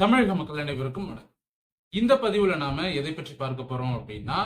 தமிழக மக்கள் அனைவருக்கும் வணக்கம். இந்த பதிவுல நாம எதை பற்றி பார்க்க போறோம் அப்படின்னா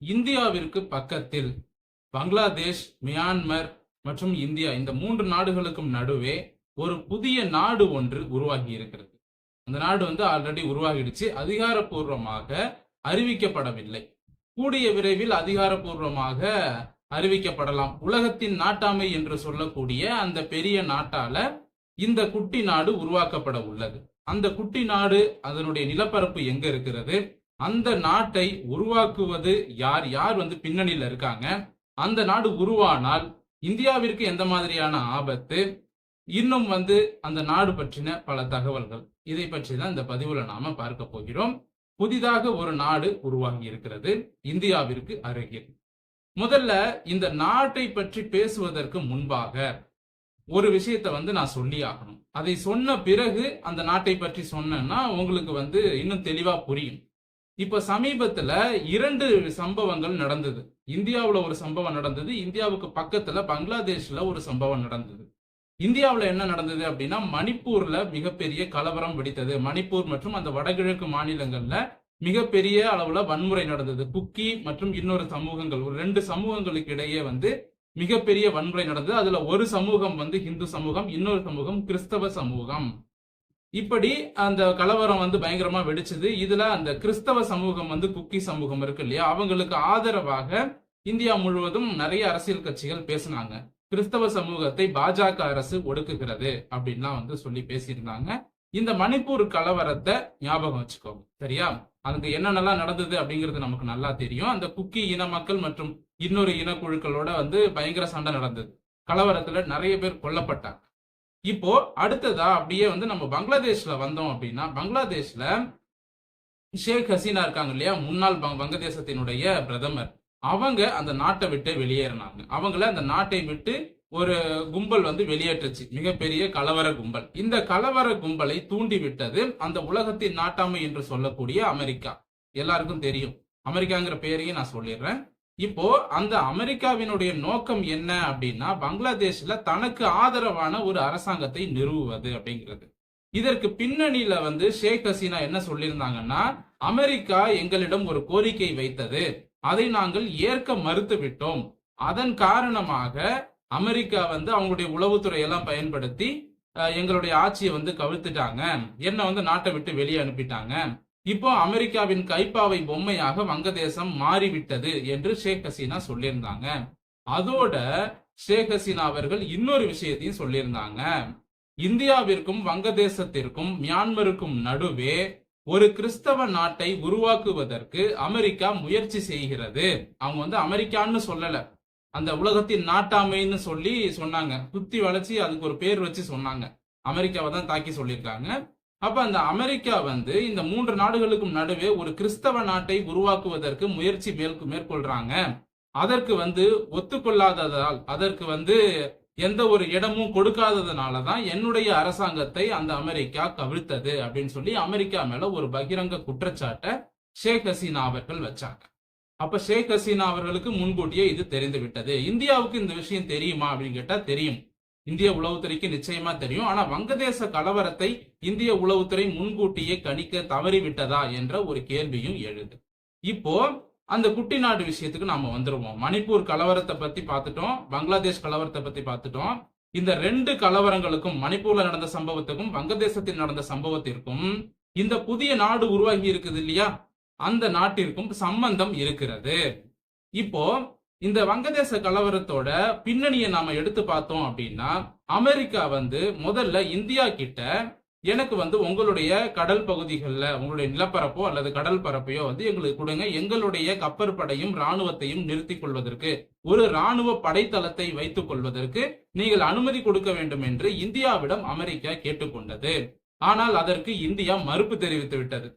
இந்தியாவிற்கு பக்கத்தில் பங்களாதேஷ் மியான்மர் மற்றும் இந்தியா இந்த மூன்று நாடுகளுக்கும் நடுவே ஒரு புதிய நாடு ஒன்று உருவாகி இருக்கிறது. அந்த நாடு வந்து ஆல்ரெடி உருவாகிடுச்சு. அதிகாரப்பூர்வமாக அறிவிக்கப்படவில்லை. கூடிய விரைவில் அதிகாரப்பூர்வமாக அறிவிக்கப்படலாம். உலகத்தின் நாட்டாமை என்று சொல்லக்கூடிய அந்த பெரிய நாட்டால இந்த குட்டி நாடு உருவாக்கப்பட உள்ளது. அந்த குட்டி நாடு அதனுடைய நிலப்பரப்பு எங்க இருக்கிறது? அந்த நாட்டை உருவாக்குவது யார்? யார் வந்து பின்னணியில இருக்காங்க? அந்த நாடு உருவானால் இந்தியாவிற்கு எந்த மாதிரியான ஆபத்து? இன்னும் வந்து அந்த நாடு பற்றின பல தகவல்கள். இதை பற்றி தான் இந்த பதிவுல நாம பார்க்க போகிறோம். புதிதாக ஒரு நாடு உருவாகி இருக்கிறது இந்தியாவிற்கு அருகில். முதல்ல இந்த நாட்டை பற்றி பேசுவதற்கு முன்பாக ஒரு விஷயத்த வந்து நான் சொல்லி ஆகணும். அதை சொன்ன பிறகு அந்த நாட்டை பற்றி சொன்னேன்னா உங்களுக்கு வந்து இன்னும் தெளிவா புரியும். இப்ப சமீபத்துல இரண்டு சம்பவங்கள் நடந்தது. இந்தியாவுல ஒரு சம்பவம் நடந்தது. இந்தியாவுக்கு பக்கத்துல பங்களாதேஷ்ல ஒரு சம்பவம் நடந்தது. இந்தியாவுல என்ன நடந்தது அப்படின்னா மணிப்பூர்ல மிகப்பெரிய கலவரம் வெடித்தது. மணிப்பூர் மற்றும் அந்த வடகிழக்கு மாநிலங்கள்ல மிகப்பெரிய அளவுல வன்முறை நடந்தது. குக்கி மற்றும் இன்னொரு சமூகங்கள் ஒரு ரெண்டு சமூகங்களுக்கு இடையே வந்து மிகப்பெரிய வன்முறை நடந்தது. அதுல ஒரு சமூகம் வந்து இந்து சமூகம் இன்னொரு சமூகம் கிறிஸ்தவ சமூகம். இப்படி அந்த கலவரம் வந்து பயங்கரமா வெடிச்சது. இதுல அந்த கிறிஸ்தவ சமூகம் வந்து குக்கி சமூகம் இருக்கு இல்லையா? அவங்களுக்கு ஆதரவாக இந்தியா முழுவதும் நிறைய அரசியல் கட்சிகள் பேசினாங்க. கிறிஸ்தவ சமூகத்தை பாஜக அரசு ஒடுக்குகிறது அப்படின்லாம் வந்து சொல்லி பேசியிருந்தாங்க. இந்த மணிப்பூர் கலவரத்தை ஞாபகம் வச்சுக்கோங்க. சரியா? அதுக்கு என்னென்னலாம் நடந்தது அப்படிங்கிறது நமக்கு நல்லா தெரியும். அந்த குக்கி இன மக்கள் மற்றும் இன்னொரு இனக்குழுக்களோட வந்து பயங்கர சண்டை நடந்தது. கலவரத்துல நிறைய பேர் கொல்லப்பட்டாங்க. இப்போ அடுத்ததா அப்படியே வந்து நம்ம பங்களாதேஷ்ல வந்தோம் அப்படின்னா பங்களாதேஷ்ல ஷேக் ஹசீனா இருக்காங்க இல்லையா? முன்னாள் வங்கதேசத்தினுடைய பிரதமர். அவங்க அந்த நாட்டை விட்டு வெளியேறினாங்க. அவங்கள அந்த நாட்டை விட்டு ஒரு கும்பல் வந்து வெளியேற்றுச்சு. மிகப்பெரிய கலவர கும்பல். இந்த கலவர கும்பலை தூண்டிவிட்டது அந்த உலகத்தின் நாட்டாமை என்று சொல்லக்கூடிய அமெரிக்கா. எல்லாருக்கும் தெரியும். அமெரிக்காங்கிற பேரையும் நான் சொல்லிடுறேன். இப்போ அந்த அமெரிக்காவினுடைய நோக்கம் என்ன அப்படின்னா பங்களாதேஷ்ல தனக்கு ஆதரவான ஒரு அரசாங்கத்தை நிறுவுவது அப்படிங்கிறது. இதற்கு பின்னணியில வந்து ஷேக் ஹசீனா என்ன சொல்லியிருந்தாங்கன்னா அமெரிக்கா எங்களிடம் ஒரு கோரிக்கை வைத்தது. அதை நாங்கள் ஏற்க மறுத்து விட்டோம் அதன் காரணமாக அமெரிக்கா வந்து அவங்களுடைய உளவுத்துறை எல்லாம் பயன்படுத்தி எங்களுடைய ஆட்சியை வந்து கவிழ்த்துட்டாங்க. என்ன வந்து நாட்டை விட்டு வெளியே அனுப்பிட்டாங்க. இப்போ அமெரிக்காவின் கைப்பாவை பொம்மையாக வங்கதேசம் மாறிவிட்டது என்று ஷேக் ஹசீனா சொல்லியிருந்தாங்க. அதோட ஷேக் ஹசீனா அவர்கள் இன்னொரு விஷயத்தையும் சொல்லியிருந்தாங்க. இந்தியாவிற்கும் வங்கதேசத்திற்கும் மியான்மருக்கும் நடுவே ஒரு கிறிஸ்தவ நாட்டை உருவாக்குவதற்கு அமெரிக்கா முயற்சி செய்கிறது. அவங்க வந்து அமெரிக்கான்னு சொல்லல. அந்த உலகத்தின் நாட்டாமைன்னு சொல்லி சொன்னாங்க. குத்தி வளைச்சி அதுக்கு ஒரு பேர் வச்சு சொன்னாங்க. அமெரிக்காவை தான் தாக்கி சொல்லியிருக்காங்க. அப்ப அந்த அமெரிக்கா வந்து இந்த மூன்று நாடுகளுக்கும் நடுவே ஒரு கிறிஸ்தவ நாட்டை உருவாக்குவதற்கு முயற்சி மேல் மேற்கொள்றாங்க. அதற்கு வந்து ஒத்துக்கொள்ளாததால் அதற்கு வந்து எந்த ஒரு இடமும் கொடுக்காததுனால தான் என்னுடைய அரசாங்கத்தை அந்த அமெரிக்கா கவிழ்த்தது அப்படின்னு சொல்லி அமெரிக்கா மேல ஒரு பகிரங்க குற்றச்சாட்டை ஷேக் ஹசீனா அவர்கள் வச்சாங்க. அப்ப ஷேக் ஹசீனா அவர்களுக்கு முன்கூட்டியே இது தெரிந்து விட்டது இந்தியாவுக்கு இந்த விஷயம் தெரியுமா அப்படின்னு கேட்டா தெரியும். இந்திய உளவுத்துறைக்கு நிச்சயமா தெரியும். ஆனா வங்கதேச கலவரத்தை இந்திய உளவுத்துறை முன்கூட்டியே கணிக்க தவறிவிட்டதா என்ற ஒரு கேள்வியும் எழுது. இப்போ அந்த குட்டி நாடு விஷயத்துக்கு நாம வந்துருவோம். மணிப்பூர் கலவரத்தை பத்தி பார்த்துட்டோம். பங்களாதேஷ் கலவரத்தை பத்தி பார்த்துட்டோம். இந்த ரெண்டு கலவரங்களுக்கும் மணிப்பூர்ல நடந்த சம்பவத்துக்கும் வங்கதேசத்தில் நடந்த சம்பவத்திற்கும் இந்த புதிய நாடு உருவாகி இருக்குது இல்லையா? அந்த நாட்டிற்கும் சம்பந்தம் இருக்கிறது. இப்போ இந்த வங்கதேச கலவரத்தோட பின்னணியை நாம எடுத்து பார்த்தோம் அப்படின்னா அமெரிக்கா வந்து முதல்ல இந்தியா கிட்ட எனக்கு வந்து உங்களுடைய கடல் பகுதிகளில் உங்களுடைய நிலப்பரப்போ அல்லது கடல் பரப்பையோ வந்து எங்களுக்கு கொடுங்க. எங்களுடைய கப்பற்படையும் ராணுவத்தையும் நிறுத்திக் கொள்வதற்கு ஒரு ராணுவ படைத்தளத்தை வைத்துக் கொள்வதற்கு நீங்கள் அனுமதி கொடுக்க வேண்டும் என்று இந்தியாவிடம் அமெரிக்கா கேட்டுக்கொண்டது ஆனால் அதற்கு இந்தியா மறுப்பு தெரிவித்து விட்டது.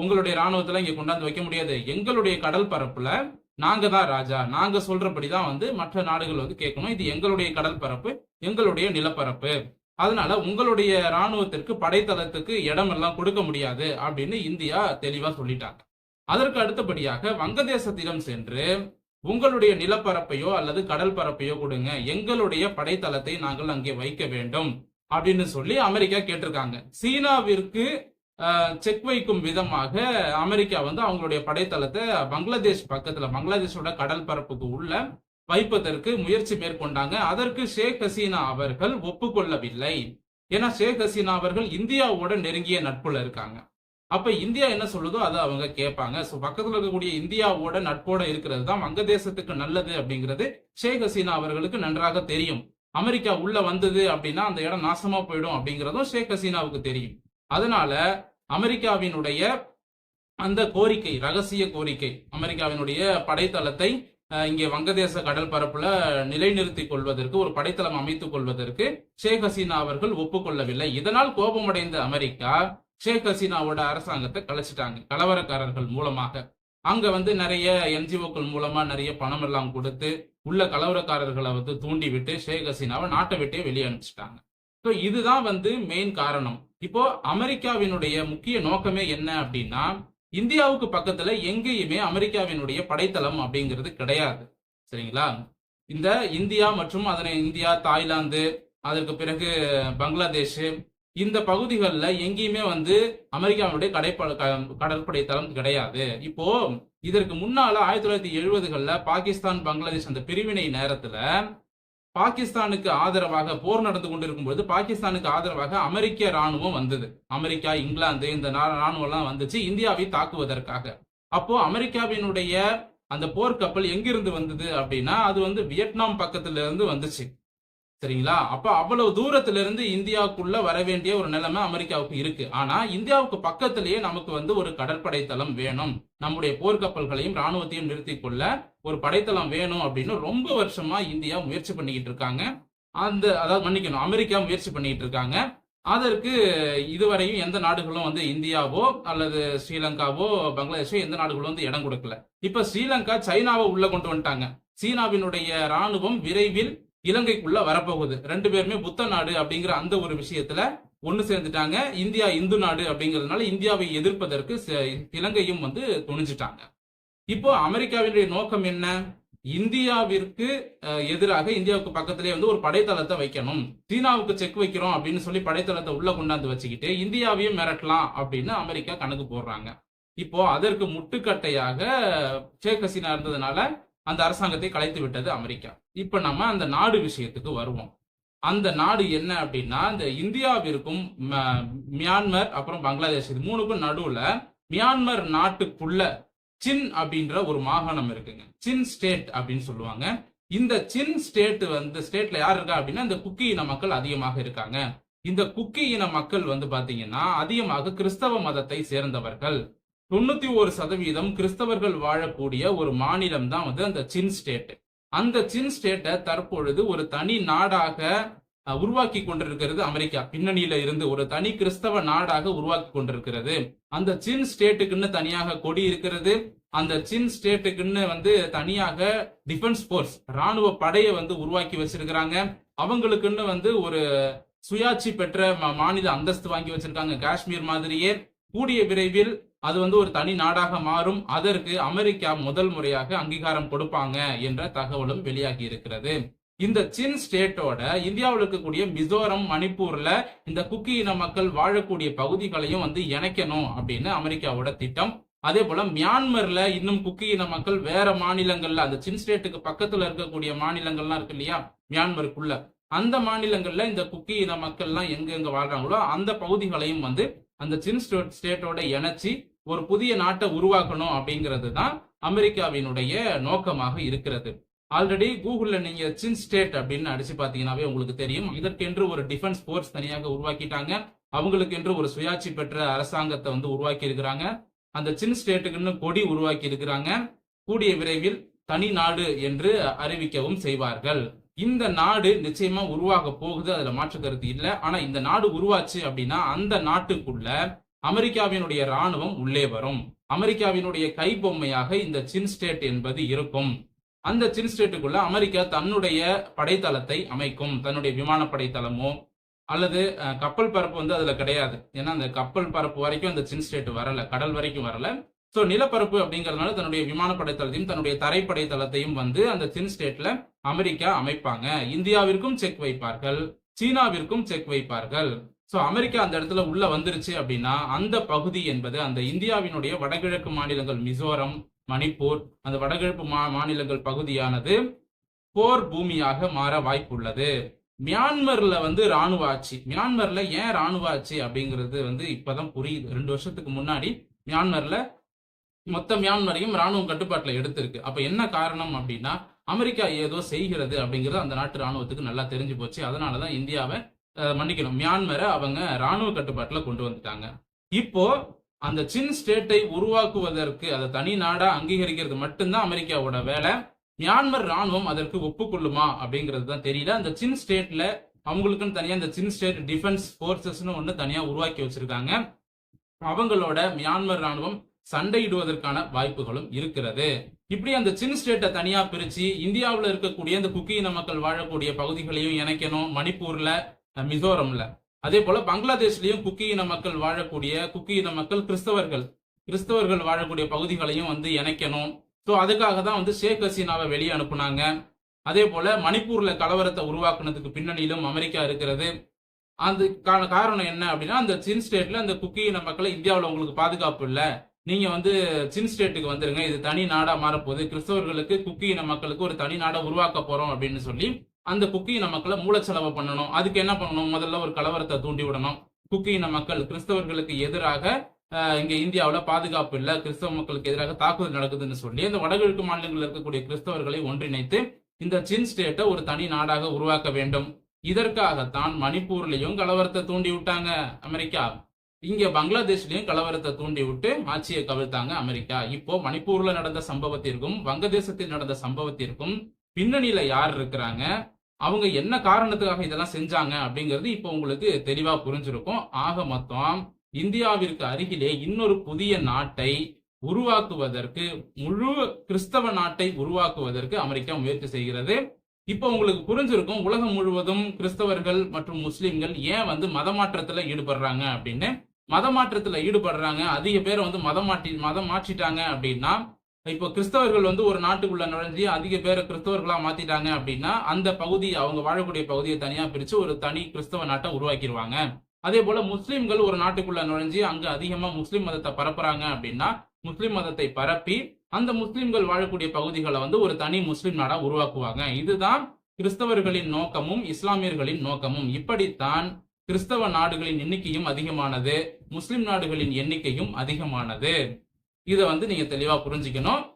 உங்களுடைய ராணுவத்துல இங்க கொண்டாந்து வைக்க முடியாது. எங்களுடைய கடல் பரப்புல நாங்க தான் ராஜா. நாங்க சொல்றபடிதான் வந்து மற்ற நாடுகள் வந்து கேட்கணும். இது எங்களுடைய கடல் பரப்பு எங்களுடைய நிலப்பரப்பு. அதனால உங்களுடைய ராணுவத்திற்கு படைத்தளத்துக்கு இடம் எல்லாம் கொடுக்க முடியாது அப்படின்னு இந்தியா தெளிவா சொல்லிட்டாங்க. அதற்கு அடுத்தபடியாக வங்கதேசத்திடம் சென்று உங்களுடைய நிலப்பரப்பையோ அல்லது கடல் பரப்பையோ கொடுங்க. எங்களுடைய படைத்தளத்தை நாங்கள் அங்கே வைக்க வேண்டும் அப்படின்னு சொல்லி அமெரிக்கா கேட்டிருக்காங்க. சீனாவிற்கு செக் வைக்கும் விதமாக அமெரிக்கா வந்து அவங்களுடைய படைத்தளத்தை பங்களாதேஷ் பக்கத்துல பங்களாதேஷோட கடல் பரப்புக்கு உள்ள வைப்பதற்கு முயற்சி மேற்கொண்டாங்க. அதற்கு ஷேக் ஹசீனா அவர்கள் ஒப்புக்கொள்ளவில்லை. ஏன்னா ஷேக் ஹசீனா அவர்கள் இந்தியாவோட நெருங்கிய நட்புல இருக்காங்க. அப்ப இந்தியா என்ன சொல்லுதோ அதை அவங்க கேட்பாங்க. ஸோ பக்கத்துல இருக்கக்கூடிய இந்தியாவோட நட்போட இருக்கிறது தான் வங்கதேசத்துக்கு நல்லது அப்படிங்கிறது ஷேக் ஹசீனா அவர்களுக்கு நன்றாக தெரியும். அமெரிக்கா உள்ள வந்தது அப்படின்னா அந்த இடம் நாசமா போயிடும் அப்படிங்கிறதும் ஷேக் ஹசீனாவுக்கு தெரியும். அதனால அமெரிக்காவினுடைய அந்த கோரிக்கை ரகசிய கோரிக்கை அமெரிக்காவினுடைய படைத்தளத்தை இங்கே வங்கதேச கடல் பரப்புல நிலைநிறுத்திக் கொள்வதற்கு ஒரு படைத்தளம் அமைத்துக் கொள்வதற்கு ஷேக் ஹசீனா அவர்கள் ஒப்புக்கொள்ளவில்லை. இதனால் கோபமடைந்த அமெரிக்கா ஷேக் ஹசீனாவோட அரசாங்கத்தை கலைச்சிட்டாங்க கலவரக்காரர்கள் மூலமாக. அங்க வந்து நிறைய என்ஜிஓக்கள் மூலமா நிறைய பணம் எல்லாம் கொடுத்து உள்ள கலவரக்காரர்களை வந்து தூண்டிவிட்டு ஷேக் ஹசீனாவை நாட்டை விட்டே வெளியே அனுப்பிச்சிட்டாங்க. ஸோ இதுதான் வந்து மெயின் காரணம். இப்போ அமெரிக்காவினுடைய முக்கிய நோக்கமே என்ன அப்படின்னா இந்தியாவுக்கு பக்கத்துல எங்கேயுமே அமெரிக்காவினுடைய படைத்தளம் அப்படிங்கிறது கிடையாது. சரிங்களா? இந்த இந்தியா மற்றும் அதனை இந்தியா தாய்லாந்து அதற்கு பிறகு பங்களாதேஷ் இந்த பகுதிகளில் எங்கேயுமே வந்து அமெரிக்காவுடைய கடைப்ப க- கடற்படை தளம் கிடையாது. இப்போ இதற்கு முன்னால ஆயிரத்தி தொள்ளாயிரத்தி எழுபதுகளில் பாகிஸ்தான் பங்களாதேஷ் அந்த பிரிவினை நேரத்துல பாகிஸ்தானுக்கு ஆதரவாக போர் நடந்து கொண்டிருக்கும் பொழுது பாகிஸ்தானுக்கு ஆதரவாக அமெரிக்க ராணுவம் வந்தது. அமெரிக்கா இங்கிலாந்து இந்த ராணுவம் எல்லாம் வந்துச்சு. இந்தியாவை தாக்குவதற்காக. அப்போ அமெரிக்காவினுடைய அந்த போர்க்கப்பல் எங்கிருந்து வந்தது அப்படின்னா அது வந்து வியட்நாம் பக்கத்துல இருந்து வந்துச்சு. சரிங்களா? அப்ப அவ்வளவு தூரத்துல இருந்து இந்தியாவுக்குள்ள வர வேண்டிய ஒரு நிலைமை அமெரிக்காவுக்கு இருக்கு. ஆனா இந்தியாவுக்கு பக்கத்திலேயே நமக்கு வந்து ஒரு கடற்படை தளம் வேணும். நம்முடைய போர்க்கப்பல்களையும் ராணுவத்தையும் நிறுத்தி கொள்ள ஒரு படைத்தளம் வேணும் அப்படின்னு ரொம்ப வருஷமா இந்தியா முயற்சி பண்ணிக்கிட்டு இருக்காங்க. அந்த அதாவது மன்னிக்கணும் அமெரிக்கா முயற்சி பண்ணிக்கிட்டு இருக்காங்க. அதற்கு இதுவரையும் எந்த நாடுகளும் வந்து இந்தியாவோ அல்லது ஸ்ரீலங்காவோ பங்களாதேஷோ எந்த நாடுகளும் வந்து இடம் கொடுக்கல. இப்ப ஸ்ரீலங்கா சைனாவை உள்ள கொண்டு வந்துட்டாங்க. சீனாவினுடைய ராணுவம் விரைவில் இலங்கைக்குள்ள வரப்போகுது. ரெண்டு பேருமே புத்த நாடு அப்படிங்கிற அந்த ஒரு விஷயத்துல ஒன்று சேர்ந்துட்டாங்க. இந்தியா இந்து நாடு அப்படிங்கிறதுனால இந்தியாவை எதிர்ப்பதற்கு இலங்கையும் வந்து துணிஞ்சிட்டாங்க. இப்போ அமெரிக்காவினுடைய நோக்கம் என்ன? இந்தியாவிற்கு எதிராக இந்தியாவுக்கு பக்கத்திலே வந்து ஒரு படைத்தளத்தை வைக்கணும். சீனாவுக்கு செக் வைக்கிறோம் அப்படின்னு சொல்லி படைத்தளத்தை உள்ள கொண்டாந்து வச்சுக்கிட்டு இந்தியாவையும் மிரட்டலாம் அப்படின்னு அமெரிக்கா கணக்கு போடுறாங்க. இப்போ அதற்கு முட்டுக்கட்டையாக ஷேக் ஹசீனா இருந்ததுனால அந்த அரசாங்கத்தை கலைத்து விட்டது அமெரிக்கா. இப்ப நம்ம அந்த நாடு விஷயத்துக்கு வருவோம். அந்த நாடு என்ன அப்படின்னா இந்த இந்தியாவிற்கும் ம- மியான்மர் அப்புறம் பங்களாதேஷ் இது மூணுக்கும் நடுவுல மியான்மர் நாட்டுக்குள்ள சின் அப்படின்ற ஒரு மாகாணம் இருக்குங்க. சின் ஸ்டேட் அப்படின்னு சொல்லுவாங்க. இந்த சின் ஸ்டேட் வந்து ஸ்டேட்ல யார் இருக்கா அப்படின்னா இந்த குக்கி இன மக்கள் அதிகமாக இருக்காங்க. இந்த குக்கி இன மக்கள் வந்து பாத்தீங்கன்னா அதிகமாக கிறிஸ்தவ மதத்தை சேர்ந்தவர்கள். தொண்ணூத்தி ஒரு சதவீதம் கிறிஸ்தவர்கள் வாழக்கூடிய ஒரு மாநிலம் தான் வந்து அந்த சின் ஸ்டேட். அந்த சின் ஸ்டேட்டை தற்பொழுது ஒரு தனி நாடாக உருவாக்கி கொண்டிருக்கிறது அமெரிக்கா. பின்னணியில இருந்து ஒரு தனி கிறிஸ்தவ நாடாக உருவாக்கி கொண்டிருக்கிறது. அந்த சின் ஸ்டேட்டுக்குன்னு தனியாக கொடி இருக்கிறது. அந்த சின் ஸ்டேட்டுக்குன்னு வந்து தனியாக டிஃபென்ஸ் போர்ஸ் ராணுவ படையை வந்து உருவாக்கி வச்சிருக்கிறாங்க. அவங்களுக்குன்னு வந்து ஒரு சுயாட்சி பெற்ற மா- மாநில அந்தஸ்து வாங்கி வச்சிருக்காங்க. காஷ்மீர் மாதிரியே. கூடிய விரைவில் அது வந்து ஒரு தனி நாடாக மாறும். அதற்கு அமெரிக்கா முதல் முறையாக அங்கீகாரம் கொடுப்பாங்க என்ற தகவலும் வெளியாகி இருக்கிறது. இந்த சின் ஸ்டேட்டோட இந்தியாவில் இருக்கக்கூடிய மிசோரம் மணிப்பூர்ல இந்த குக்கி இன மக்கள் வாழக்கூடிய பகுதிகளையும் வந்து இணைக்கணும் அப்படின்னு அமெரிக்காவோட திட்டம். அதே போல மியான்மர்ல இன்னும் குக்கி இன மக்கள் வேற மாநிலங்கள்ல அந்த சின் ஸ்டேட்டுக்கு பக்கத்துல இருக்கக்கூடிய மாநிலங்கள்லாம் இருக்கு இல்லையா? மியான்மருக்குள்ள. அந்த மாநிலங்கள்ல இந்த குக்கி இன மக்கள்லாம் எங்க எங்க வாழ்றாங்களோ அந்த பகுதிகளையும் வந்து அந்த சின் ஸ்டேட் ஸ்டேட்டோட இணைச்சி ஒரு புதிய நாட்டை உருவாக்கணும் அப்படிங்கிறது தான் அமெரிக்காவினுடைய நோக்கமாக இருக்கிறது. ஆல்ரெடி கூகுள்ல நீங்க சின் ஸ்டேட் அப்படின்னு அடிச்சு பாத்தீங்கன்னாவே உங்களுக்கு தெரியும். இதற்கென்று ஒரு டிஃபென்ஸ் போர்ஸ் தனியாக உருவாக்கிட்டாங்க. அவங்களுக்கு என்று ஒரு சுயாட்சி பெற்ற அரசாங்கத்தை வந்து உருவாக்கி இருக்கிறாங்க அந்த சின் ஸ்டேட்டுக்குன்னு கொடி உருவாக்கி இருக்கிறாங்க கூடிய விரைவில் தனி நாடு என்று அறிவிக்கவும் செய்வார்கள். இந்த நாடு நிச்சயமா உருவாக போகுது அதுல மாற்று கருத்து இல்ல. ஆனா இந்த நாடு உருவாச்சு அப்படின்னா அந்த நாட்டுக்குள்ள அமெரிக்காவினுடைய ராணுவம் உள்ளே வரும். அமெரிக்காவினுடைய கைபொம்மையாக இந்த சின் ஸ்டேட் என்பது இருக்கும். அந்த சின் ஸ்டேட்டுக்குள்ள அமெரிக்கா தன்னுடைய படைத்தளத்தை அமைக்கும். தன்னுடைய விமானப்படை தளமோ அல்லது கப்பல் பரப்பு வந்து அதுல கிடையாது. ஏன்னா அந்த கப்பல் பரப்பு வரைக்கும் அந்த சின் ஸ்டேட் வரல கடல் வரைக்கும் வரல. ஸோ நிலப்பரப்பு அப்படிங்கிறதுனால தன்னுடைய விமானப்படை தளத்தையும் தன்னுடைய தரைப்படை தளத்தையும் வந்து அந்த சின் ஸ்டேட்ல அமெரிக்கா அமைப்பாங்க. இந்தியாவிற்கும் செக் வைப்பார்கள். சீனாவிற்கும் செக் வைப்பார்கள். ஸோ அமெரிக்கா அந்த இடத்துல உள்ள வந்துருச்சு அப்படின்னா அந்த பகுதி என்பது அந்த இந்தியாவினுடைய வடகிழக்கு மாநிலங்கள் மிசோரம் மணிப்பூர் அந்த வடகிழக்கு மா மாநிலங்கள் பகுதியானது போர் பூமியாக மாற வாய்ப்புள்ளது. மியான்மர்ல வந்து ராணுவ ஆட்சி. மியான்மர்ல ஏன் ராணுவ ஆட்சி அப்படிங்கிறது வந்து இப்பதான் புரியுது. ரெண்டு வருஷத்துக்கு முன்னாடி மியான்மர்ல மொத்த மியான்மரையும் ராணுவம் கட்டுப்பாட்டில் எடுத்திருக்கு. அப்ப என்ன காரணம் அப்படின்னா அமெரிக்கா ஏதோ செய்கிறது அப்படிங்கிறது அந்த நாட்டு ராணுவத்துக்கு நல்லா தெரிஞ்சு போச்சு. அதனாலதான் இந்தியாவை மன்னிக்கணும் மியான்மரை அவங்க ராணுவ கட்டுப்பாட்டுல கொண்டு வந்துட்டாங்க. இப்போ அந்த சின் ஸ்டேட்டை உருவாக்குவதற்கு அதை தனி நாடா அங்கீகரிக்கிறது மட்டும்தான் அமெரிக்காவோட வேலை. மியான்மர் ராணுவம் அதற்கு ஒப்புக்கொள்ளுமா அப்படிங்கிறது தான் தெரியல. அந்த சின் ஸ்டேட்ல அவங்களுக்குன்னு தனியா இந்த சின் ஸ்டேட் டிஃபென்ஸ் ஃபோர்ஸஸ்னு ஒன்று தனியா உருவாக்கி வச்சிருக்காங்க. அவங்களோட மியான்மர் ராணுவம் சண்டையிடுவதற்கான வாய்ப்புகளும் இருக்கிறது. இப்படி அந்த சின் ஸ்டேட்டை தனியா பிரிச்சு இந்தியாவில் இருக்கக்கூடிய இந்த குக்கி இன மக்கள் வாழக்கூடிய பகுதிகளையும் இணைக்கணும். மணிப்பூர்ல மிசோரம்ல. அதே போல பங்களாதேஷ்லயும் குக்கி இன மக்கள் வாழக்கூடிய குக்கி இன மக்கள் கிறிஸ்தவர்கள் கிறிஸ்தவர்கள் வாழக்கூடிய பகுதிகளையும் வந்து இணைக்கணும். ஸோ அதுக்காக தான் வந்து ஷேக் ஹசீனாவை வெளியே அனுப்புனாங்க. அதே போல மணிப்பூர்ல கலவரத்தை உருவாக்குனதுக்கு பின்னணியிலும் அமெரிக்கா இருக்கிறது. அதுக்கான காரணம் என்ன அப்படின்னா அந்த சின் ஸ்டேட்ல அந்த குக்கி இன மக்களை இந்தியாவில் உங்களுக்கு பாதுகாப்பு இல்லை. நீங்க வந்து சின் ஸ்டேட்டுக்கு வந்துருங்க. இது தனி நாடா மாறப்போகுது. கிறிஸ்தவர்களுக்கு குக்கி இன மக்களுக்கு ஒரு தனி நாடா உருவாக்க போறோம் அப்படின்னு சொல்லி அந்த குக்கி இன மக்களை மூலச்செலவு பண்ணணும். அதுக்கு என்ன பண்ணணும்? முதல்ல ஒரு கலவரத்தை தூண்டி விடணும். குக்கி இன மக்கள் கிறிஸ்தவர்களுக்கு எதிராக இங்க இந்தியாவில் பாதுகாப்பு இல்ல. கிறிஸ்தவ மக்களுக்கு எதிராக தாக்குதல் நடக்குதுன்னு சொல்லி அந்த வடகிழக்கு மாநிலங்களில் இருக்கக்கூடிய கிறிஸ்தவர்களை ஒன்றிணைத்து இந்த சின் ஸ்டேட்டை ஒரு தனி நாடாக உருவாக்க வேண்டும். இதற்காகத்தான் மணிப்பூர்லையும் கலவரத்தை தூண்டி விட்டாங்க அமெரிக்கா. இங்க பங்களாதேஷ்லயும் கலவரத்தை தூண்டி விட்டு ஆட்சியை கவிழ்த்தாங்க அமெரிக்கா. இப்போ மணிப்பூர்ல நடந்த சம்பவத்திற்கும் வங்கதேசத்தில் நடந்த சம்பவத்திற்கும் பின்னணியில யார் இருக்கிறாங்க? அவங்க என்ன காரணத்துக்காக இதெல்லாம் செஞ்சாங்க அப்படிங்கிறது இப்போ உங்களுக்கு தெளிவா புரிஞ்சிருக்கும். ஆக மொத்தம் இந்தியாவிற்கு அருகிலே இன்னொரு புதிய நாட்டை உருவாக்குவதற்கு முழு கிறிஸ்தவ நாட்டை உருவாக்குவதற்கு அமெரிக்கா முயற்சி செய்கிறது. இப்போ உங்களுக்கு புரிஞ்சிருக்கும் உலகம் முழுவதும் கிறிஸ்தவர்கள் மற்றும் முஸ்லிம்கள் ஏன் வந்து மதமாற்றத்துல ஈடுபடுறாங்க அப்படின்னு. மதம் மாற்றத்தில் ஈடுபடுறாங்க. அதிக பேர் வந்து மதம் மாற்றி மதம் மாற்றிட்டாங்க அப்படின்னா இப்போ கிறிஸ்தவர்கள் வந்து ஒரு நாட்டுக்குள்ள நுழைஞ்சு அதிக பேரை கிறிஸ்தவர்களா மாத்திட்டாங்க அப்படின்னா அந்த பகுதி அவங்க வாழக்கூடிய பகுதியை தனியா பிரிச்சு ஒரு தனி கிறிஸ்தவ நாட்டை உருவாக்கிடுவாங்க அதே போல முஸ்லிம்கள் ஒரு நாட்டுக்குள்ள நுழைஞ்சு அங்க அதிகமா முஸ்லிம் மதத்தை பரப்புறாங்க அப்படின்னா முஸ்லிம் மதத்தை பரப்பி அந்த முஸ்லிம்கள் வாழக்கூடிய பகுதிகளை வந்து ஒரு தனி முஸ்லிம் நாடா உருவாக்குவாங்க. இதுதான் கிறிஸ்தவர்களின் நோக்கமும் இஸ்லாமியர்களின் நோக்கமும். இப்படித்தான் கிறிஸ்தவ நாடுகளின் எண்ணிக்கையும் அதிகமானது முஸ்லிம் நாடுகளின் எண்ணிக்கையும் அதிகமானது. இதை வந்து நீங்க தெளிவா புரிஞ்சுக்கணும்.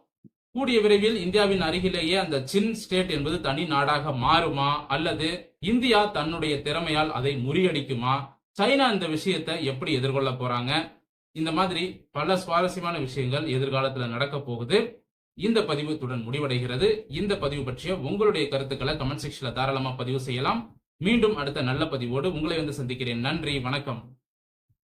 கூடிய விரைவில் இந்தியாவின் அருகிலேயே அந்த சின் ஸ்டேட் என்பது தனி நாடாக மாறுமா? அல்லது இந்தியா தன்னுடைய திறமையால் அதை முறியடிக்குமா? சைனா இந்த விஷயத்தை எப்படி எதிர்கொள்ள போறாங்க? இந்த மாதிரி பல சுவாரஸ்யமான விஷயங்கள் எதிர்காலத்துல நடக்க போகுது. இந்த பதிவு இத்துடன் முடிவடைகிறது. இந்த பதிவு பற்றிய உங்களுடைய கருத்துக்களை கமெண்ட் செக்ஷன்ல தாராளமா பதிவு செய்யலாம். மீண்டும் அடுத்த நல்ல பதிவோடு உங்களை வந்து சந்திக்கிறேன். நன்றி வணக்கம்.